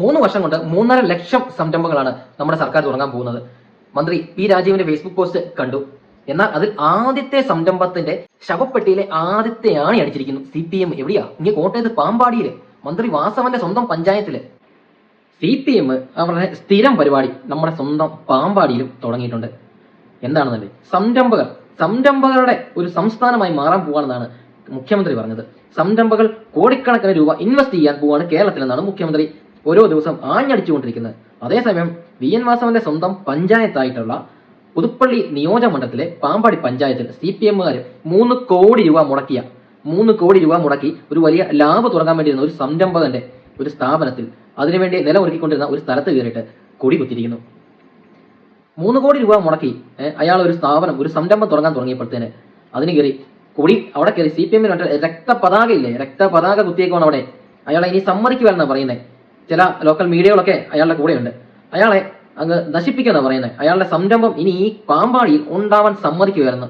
മൂന്ന് വർഷം കൊണ്ട് മൂന്നര ലക്ഷം സംരംഭങ്ങളാണ് നമ്മുടെ സർക്കാർ തുടങ്ങാൻ പോകുന്നത്. മന്ത്രി പി രാജീവിന്റെ ഫേസ്ബുക്ക് പോസ്റ്റ് കണ്ടു. എന്നാൽ അതിൽ ആദ്യത്തെ സംരംഭത്തിന്റെ ശവപ്പെട്ടിയിലെ ആദ്യത്തെ ആണി അടിച്ചിരിക്കുന്നു. സി പി എം എവിടെയാ? ഇങ്ങനെ കോട്ടയത്ത് പാമ്പാടിയിൽ. മന്ത്രി വാസവന്റെ സ്വന്തം പഞ്ചായത്തിൽ. സി പി എം അവരുടെ സ്ഥിരം പരിപാടി നമ്മുടെ സ്വന്തം പാമ്പാടിയിലും തുടങ്ങിയിട്ടുണ്ട്. എന്താണെന്നല്ലേ സംരംഭകർ സംരംഭകരുടെ ഒരു സംസ്ഥാനമായി മാറാൻ പോവാണെന്നാണ് മുഖ്യമന്ത്രി പറഞ്ഞത്. സംരംഭകർ കോടിക്കണക്കിന് രൂപ ഇൻവെസ്റ്റ് ചെയ്യാൻ പോവാണ് കേരളത്തിലെന്നാണ് മുഖ്യമന്ത്രി ഓരോ ദിവസം ആഞ്ഞടിച്ചുകൊണ്ടിരിക്കുന്നത്. അതേസമയം വി എൻ വാസവന്റെ സ്വന്തം പഞ്ചായത്തായിട്ടുള്ള പുതുപ്പള്ളി നിയോജകമണ്ഡലത്തിലെ പാമ്പാടി പഞ്ചായത്തിൽ സി പി എമ്മുകാർ മൂന്ന് കോടി രൂപ മുടക്കിയ മൂന്ന് കോടി രൂപ മുടക്കി ഒരു വലിയ ലാബ് തുടങ്ങാൻ വേണ്ടിയിരുന്ന ഒരു സംരംഭകന്റെ ഒരു സ്ഥാപനത്തിൽ അതിനുവേണ്ടി നിലമൊരുക്കിക്കൊണ്ടിരുന്ന ഒരു സ്ഥലത്ത് കയറിയിട്ട് കൊടി കുത്തിയിരിക്കുന്നു. മൂന്ന് കോടി രൂപ മുടക്കി അയാൾ ഒരു സ്ഥാപനം ഒരു സംരംഭം തുടങ്ങാൻ തുടങ്ങിയപ്പോഴത്തേന് അതിന് കയറി കൊടി അവിടെ കയറി സി പി എമ്മിന് രക്തപതാക ഇല്ലേ? രക്തപതാക കുത്തിയേക്കുവാണ് അവിടെ. അയാളെ ഇനി സമ്മതിക്കുവാൻ പറയുന്നത് ചില ലോക്കൽ മീഡിയകളൊക്കെ അയാളുടെ കൂടെയുണ്ട്. അയാളെ അങ്ങ് നശിപ്പിക്കുന്ന പറയുന്നത്. അയാളുടെ സംരംഭം ഇനി ഈ പാമ്പാടിയിൽ ഉണ്ടാവാൻ സമ്മതിക്കുമായിരുന്നു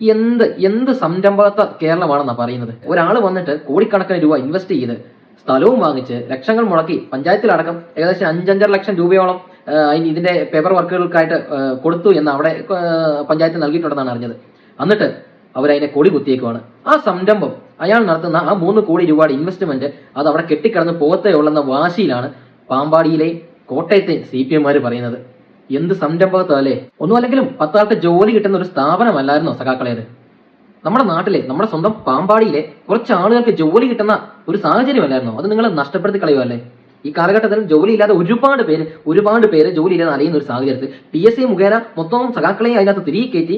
എന്ത് എന്ത് സംരംഭകത്വ കേരളമാണെന്നാണ് പറയുന്നത്? ഒരാൾ വന്നിട്ട് കോടിക്കണക്കിന് രൂപ ഇൻവെസ്റ്റ് ചെയ്ത് സ്ഥലവും വാങ്ങിച്ച് ലക്ഷങ്ങൾ മുടക്കി പഞ്ചായത്തിലടക്കം ഏകദേശം അഞ്ചഞ്ചര ലക്ഷം രൂപയോളം ഇതിന്റെ പേപ്പർ വർക്കുകൾക്കായിട്ട് കൊടുത്തു എന്ന് അവിടെ പഞ്ചായത്ത് നൽകിയിട്ടുണ്ടെന്നാണ് അറിഞ്ഞത്. എന്നിട്ട് അവരതിനെ കൊടി കുത്തിയേക്കുവാണ് ആ സംരംഭം അയാൾ നടത്തുന്ന ആ മൂന്ന് കോടി രൂപയുടെ ഇൻവെസ്റ്റ്മെന്റ് അത് അവിടെ കെട്ടിക്കിടന്ന് പോകത്തേ ഉള്ളെന്ന വാശിയിലാണ് പാമ്പാടിയിലെ കോട്ടയത്തെ സി പി എംമാർ പറയുന്നത്. എന്ത് സംരംഭകത്വം അല്ലേ ഒന്നും അല്ലെങ്കിലും പത്താൾക്ക് ജോലി കിട്ടുന്ന ഒരു സ്ഥാപനമല്ലായിരുന്നോ സഖാക്കളേത് നമ്മുടെ നാട്ടിലെ നമ്മുടെ സ്വന്തം പാമ്പാടിയിലെ കുറച്ച് ആളുകൾക്ക് ജോലി കിട്ടുന്ന ഒരു സാഹചര്യമല്ലായിരുന്നോ? അത് നിങ്ങൾ നഷ്ടപ്പെടുത്തി കളയുമല്ലേ ഈ കാലഘട്ടത്തിൽ ജോലി ഇല്ലാതെ ഒരുപാട് പേര് ഒരുപാട് പേര് ജോലി ഇല്ലാതെ അറിയുന്ന ഒരു സാഹചര്യത്തിൽ പി എസ് സി മുഖേന മൊത്തം സഖാക്കളെയും അതിനകത്ത് തിരികെ കയറ്റി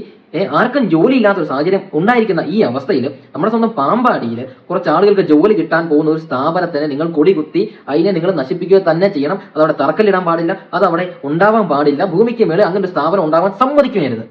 ആർക്കും ജോലി ഇല്ലാത്ത ഒരു സാഹചര്യം ഉണ്ടായിരിക്കുന്ന ഈ അവസ്ഥയിൽ നമ്മുടെ സ്വന്തം പാമ്പാടിയിൽ കുറച്ച് ആളുകൾക്ക് ജോലി കിട്ടാൻ പോകുന്ന ഒരു സ്ഥാപനത്തിന് നിങ്ങൾ കൊടി കുത്തി അതിനെ നിങ്ങൾ നശിപ്പിക്കുക തന്നെ ചെയ്യണം. അതവിടെ തറക്കല്ലിടാൻ പാടില്ല. അതവിടെ ഉണ്ടാവാൻ പാടില്ല. ഭൂമിക്ക് മേളിൽ അങ്ങനെ ഒരു സ്ഥാപനം ഉണ്ടാവാൻ സമ്മതിക്കുകയരുത്.